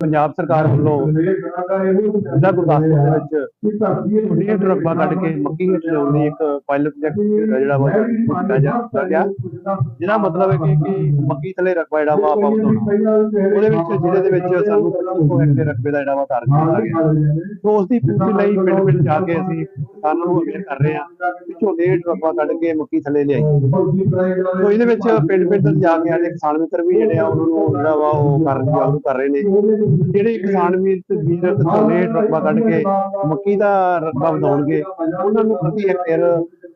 ਪੰਜਾਬ ਸਰਕਾਰ ਵੱਲੋਂ ਜ਼ਿਲ੍ਹਾ ਗੁਰਦਾਸਪੁਰ ਦੇ ਵਿੱਚ ਛੋਟੀਆਂ ਟਰੱਕਾਂ ਕੱਢ ਕੇ ਮੱਕੀ ਹੇਠ ਲਿਆਉਣ ਦੀ ਇੱਕ ਪਾਇਲਟ ਪ੍ਰੋਜੈਕਟ ਜਿਹੜਾ ਵਾ ਕੀਤਾ ਜਾ ਗਿਆ। ਜਿਹਦਾ ਮਤਲਬ ਹੈ ਕਿ ਕਿ ਮੱਕੀ ਥੱਲੇ ਰਕਬਾ ਜਿਹੜਾ ਵਾ ਆਪਾਂ ਵਧਾਉਣਾ ਉਹਦੇ ਵਿੱਚ ਜ਼ਿਲ੍ਹੇ ਦੇ ਵਿੱਚ ਸਾਨੂੰ 2500 ਹੈਕਟੇਅਰ ਰਕਬੇ ਦਾ ਜਿਹੜਾ ਵਾ ਟਾਰਗੇਟ ਦਿੱਤਾ ਗਿਆ। ਸੋ ਉਸ ਦੀ ਪੂਰਤੀ ਲਈ ਪਿੰਡ ਪਿੰਡ ਜਾ ਕੇ ਅਸੀਂ ਕਿਸਾਨਾਂ ਨੂੰ ਅਵੇਅਰ ਕਰ ਰਹੇ ਹਾਂ। ਝੋਨੇ ਟਰੱਕਾਂ ਕੱਢ ਕੇ ਮੱਕੀ ਥੱਲੇ ਲਿਆਈ। ਸੋ ਇਹਦੇ ਵਿੱਚ ਪਿੰਡ ਪਿੰਡ ਜਾ ਕੇ ਸਾਡੇ ਕਿਸਾਨ ਮਿੱਤਰ ਵੀ ਜਿਹੜੇ ਆ, ਉਹਨਾਂ ਨੂੰ ਜਿਹੜਾ ਵਾ ਉਹ ਕਰ ਜਾਗਰੂਕ ਕਰ ਰਹੇ ਨੇ। ਜਿਹੜੇ ਕਿਸਾਨ ਵੀਰ ਵੀਰ ਝੋਨੇ ਰਕਬਾ ਕੱਢ ਕੇ ਮੱਕੀ ਦਾ ਰਕਬਾ ਵਧਾਉਣਗੇ, ਉਹਨਾਂ ਨੂੰ ਪ੍ਰਤੀ ਹੈਕਟੇਅਰ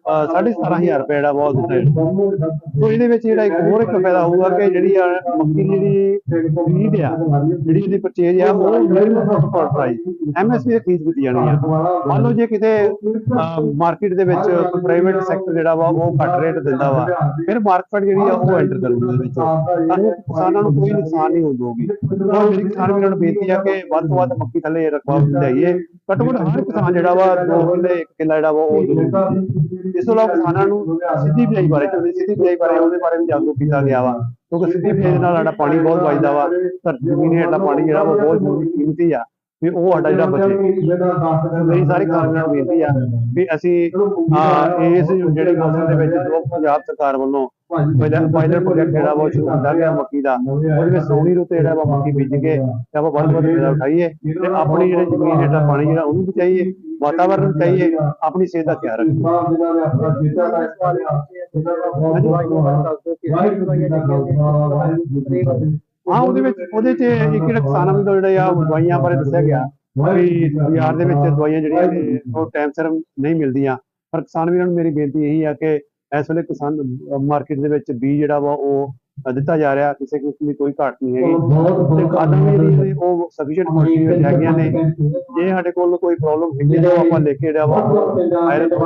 ਅਹ, ਸਾਢੇ 17000 ਰੁਪਏ ਜਿਹੜਾ ਬਹੁਤ ਦਿੱਤਾ ਜਾਊਗਾ ਸੋ ਇਹਦੇ ਵਿੱਚ ਜਿਹੜਾ ਇੱਕ ਹੋਰ ਇੱਕ ਫਾਇਦਾ ਹੋਊਗਾ ਕਿ ਜਿਹੜੀ ਆ ਮੱਕੀ ਜਿਹੜੀ ਖਰੀਦ ਆ ਜਿਹੜੀ ਇਹਦੀ ਪਰਚੇਜ ਆ ਉਹ ਮਿਨੀਮਮ ਸਪੋਰਟ ਪ੍ਰਾਈਸ ਐਮਐਸਪੀ ਦੀ ਫੀਸ ਦਿੱਤੀ ਜਾਣੀ ਆ। ਮੰਨ ਲਓ ਜੇ ਕਿਤੇ ਮਾਰਕੀਟ ਦੇ ਵਿੱਚ ਪ੍ਰਾਈਵੇਟ ਸੈਕਟਰ ਜਿਹੜਾ ਵਾ ਉਹ ਘੱਟ ਰੇਟ ਦਿੰਦਾ ਵਾ ਫਿਰ ਮਾਰਕੀਟ ਜਿਹੜੀ ਆ ਉਹ ਐਂਟਰ ਕਰੂਗੀ ਉਹਦੇ ਵਿੱਚ। ਸਾਨੂੰ ਕਿਸਾਨਾਂ ਨੂੰ ਕੋਈ ਨੁਕਸਾਨ ਨਹੀਂ ਹੋਊਗੀ। ਸੋ ਮੇਰੀ ਕਿਸਾਨ ਵੀਰਾਂ ਨੂੰ ਬੇਨਤੀ ਆ ਕਿ ਵੱਧ ਤੋਂ ਵੱਧ ਮੱਕੀ ਥੱਲੇ ਰਕਬਾ ਲਈਏ ਘੱਟੋ ਘੱਟ ਹਰ ਕਿਸਾਨ ਜਿਹੜਾ ਵਾ ਦੋ ਕਿੱਲੇ ਇੱਕ ਕਿੱਲਾ ਜਿਹੜਾ ਵਾ ਉਹ ਜ਼ਰੂਰ। ਇਸ ਤੋਂ ਇਲਾਵਾ ਕਿਸਾਨਾਂ ਨੂੰ ਸਿੱਧੀ ਬਿਜਾਈ ਬਾਰੇ ਝੋਨੇ ਦੀ ਸਿੱਧੀ ਬਿਜਾਈ ਬਾਰੇ ਉਹਦੇ ਬਾਰੇ ਵੀ ਜਾਗਰੂਕ ਕੀਤਾ ਗਿਆ ਵਾ। ਕਿਉਂਕਿ ਸਿੱਧੀ ਬਿਜਾਈ ਨਾਲ ਸਾਡਾ ਪਾਣੀ ਬਹੁਤ ਬਚਦਾ ਵਾ। ਧਰਤੀ ਜ਼ਮੀਨ ਹੇਠਲਾ ਪਾਣੀ ਜਿਹੜਾ ਵਾ ਬਹੁਤ ਜ਼ਰੂਰੀ ਕੀਮਤੀ ਆ। ਵੀ ਉਹ ਸਾਡਾ ਜਿਹੜਾ ਬਚੇ ਮੇਰੀ ਸਾਰੀ ਕਿਸਾਨਾਂ ਨੂੰ ਬੇਨਤੀ ਆ ਵੀ ਅਸੀਂ ਇਸ ਜਿਹੜੇ ਮੌਸਮ ਦੇ ਵਿੱਚ ਜੋ ਪੰਜਾਬ ਸਰਕਾਰ ਵੱਲੋਂ ਪਾਇਲਟ ਪ੍ਰੋਜੈਕਟ ਜਿਹੜਾ ਵਾ ਉਹ ਸ਼ੁਰੂ ਕੀਤਾ ਗਿਆ ਮੱਕੀ ਦਾ। ਉਹਦੇ ਵਿੱਚ ਸੋਹਣੀ ਰੁੱਤ ਜਿਹੜਾ ਵਾ ਮੱਕੀ ਬੀਜ ਕੇ ਤੇ ਆਪਾਂ ਵੱਧ ਵੱਧ ਫਾਇਦਾ ਉਠਾਈਏ ਤੇ ਆਪਣੀ ਜਿਹੜੇ ਜ਼ਮੀਨ ਹੇਠਲਾ ਪਾਣੀ ਜਿਹੜਾ ਉਹਨੂੰ ਬਚਾਈਏ ਵਾਤਾਵਰਨ ਨੂੰ ਬਚਾਈਏ ਆਪਣੀ ਸਿਹਤ ਦਾ ਖਿਆਲ ਰੱਖੀਏ। ਹਾਂ, ਉਹਦੇ ਵਿੱਚ ਉਹਦੇ 'ਚ ਇੱਕ ਜਿਹੜਾ ਕਿਸਾਨਾਂ ਨੂੰ ਜਿਹੜੇ ਆ ਦਵਾਈਆਂ ਬਾਰੇ ਦੱਸਿਆ ਗਿਆ ਵੀ ਬਾਜ਼ਾਰ ਦੇ ਵਿੱਚ ਦਵਾਈਆਂ ਜਿਹੜੀਆਂ ਨੇ, ਉਹ ਟਾਈਮ ਸਿਰ ਨਹੀਂ ਮਿਲਦੀਆਂ। ਪਰ ਕਿਸਾਨ ਵੀਰਾਂ ਨੂੰ ਮੇਰੀ ਬੇਨਤੀ ਇਹੀ ਆ ਕਿ ਇਸ ਵੇਲੇ ਕਿਸਾਨ ਮਾਰਕੀਟ ਦੇ ਵਿੱਚ ਬੀਜ ਜਿਹੜਾ ਵਾ, ਉਹ ਦਿੱਤਾ ਜਾ ਰਿਹਾ ਕਿਸੇ ਕਿਸਮ ਦੀ ਕੋਈ ਘਾਟ ਨਹੀਂ ਹੈਗੀ। ਤੇ ਜਿਹੜੀਆਂ ਨੇ ਉਹ ਸਫੀਸ਼ੀਐਂਟ ਕੁਆਂਟੀਟੀ ਵਿੱਚ ਹੈਗੀਆਂ ਨੇ। ਜੇ ਸਾਡੇ ਕੋਲ ਕੋਈ ਪ੍ਰੋਬਲਮ ਹੈਗੀ ਤਾਂ ਆਪਾਂ ਲੈ ਕੇ ਜਿਹੜਾ ਵਾ ਆਇਰਨ ਤੇ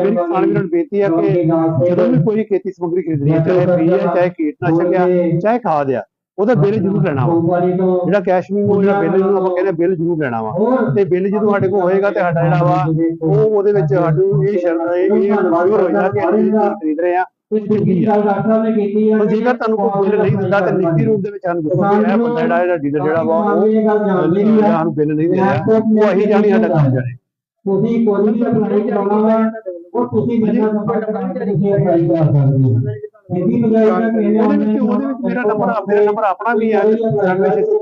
ਮੇਰੀ ਕਿਸਾਨ ਵੀਰਾਂ ਨੂੰ ਬੇਨਤੀ ਆ ਕਿ ਜਦੋਂ ਵੀ ਕੋਈ ਖੇਤੀ ਸਮੱਗਰੀ ਖਰੀਦਣੀ ਹੈ ਚਾਹੇ ਬੀਜ ਹੈ ਚਾਹੇ ਕੀਟਨਾਸ਼ਕ ਆ ਚਾਹੇ ਖਾਦ ਆ ਉਹਦਾ ਬਿੱਲ ਜ਼ਰੂਰ ਲੈਣਾ ਵਾ। ਜਿਹੜਾ ਕੈਸ਼ ਵੀ ਉਹ ਜਿਹੜਾ ਬਿੱਲ ਨੂੰ ਆਪਾਂ ਕਹਿੰਦੇ ਬਿੱਲ ਜ਼ਰੂਰ ਲੈਣਾ ਵਾ। ਤੇ ਬਿੱਲ ਜਦੋਂ ਸਾਡੇ ਕੋਲ ਹੋਏਗਾ ਤੇ ਸਾਡਾ ਜਿਹੜਾ ਵਾ ਉਹ ਉਹਦੇ ਵਿੱਚ ਸਾਨੂੰ ਇਹ ਸ਼ਰਤ ਇਹ ਕਿ ਅਸੀਂ ਖਰੀਦ ਰਹੇ ਆ। ਪਰ ਜੇਕਰ ਤੁਹਾਨੂੰ ਕੋਈ ਬਿੱਲ ਨਹੀਂ ਦਿੰਦਾ ਤੇ ਲਿਖਤੀ ਰੂਪ ਦੇ ਵਿੱਚ ਸਾਨੂੰ ਦੱਸੋ ਕਿ ਇਹ ਬੰਦਾ ਜਿਹੜਾ ਜਿਹੜਾ ਡੀਲਰ ਜਿਹੜਾ ਵਾ ਉਹ ਜਿਹੜਾ ਸਾਨੂੰ ਬਿੱਲ ਨਹੀਂ ਦੇ ਰਿਹਾ ਉਹ ਅਸੀਂ ਜਾਣੀ ਸਾਡਾ ਕੰਮ ਜਾਣੇ। ਤੁਸੀਂ ਕੋਈ ਵੀ ਅਪਲਾਈ ਕਰਾਉਣਾ ਵਾ ਉਹ ਤੁਸੀਂ ਅਪਲਾਈ ਕਰ ਸਕਦੇ ਹੋ। ਇਹਦੀ ਬਜਾਏ ਤਾਂ ਮੇਰੇ ਉਹਦੇ ਵਿੱਚ ਉਹਦੇ ਵਿੱਚ ਮੇਰਾ ਨੰਬਰ ਮੇਰਾ ਨੰਬਰ ਆਪਣਾ ਵੀ ਹੈ 96 ਇਸ ਤੋਂ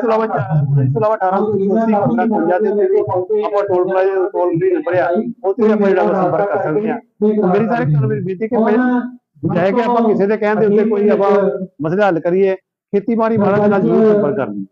ਇਲਾਵਾ ਚਾ- ਇਸ ਤੋਂ ਇਲਾਵਾ 1880 ਆਪਣਾ ਪੰਜਾ ਦੇ ਉੱਤੇ ਆਪਾਂ toll plaza toll free number ਆ ਉੱਥੇ ਵੀ ਆਪਾਂ ਜਿਹੜਾ ਵਾ ਸੰਪਰਕ ਕਰ ਸਕਦੇ ਆ ਮੇਰੀ ਸਾਰੇ ਕਿਸਾਨ ਮੇਰੀ ਬੇਨਤੀ ਕਿ ਪਹਿਲਾਂ ਬਜਾਏ ਕਿ ਆਪਾਂ ਕਿਸੇ ਦੇ ਕਹਿਣ ਦੇ ਉੱਤੇ ਕੋਈ ਆਪਾਂ ਮਸਲਾ ਹੱਲ ਕਰੀਏ ਖੇਤੀਬਾੜੀ ਮਾੜਾ ਨਾਲ ਜ਼ਰੂਰ ਸੰਪਰਕ ਕਰਨੀ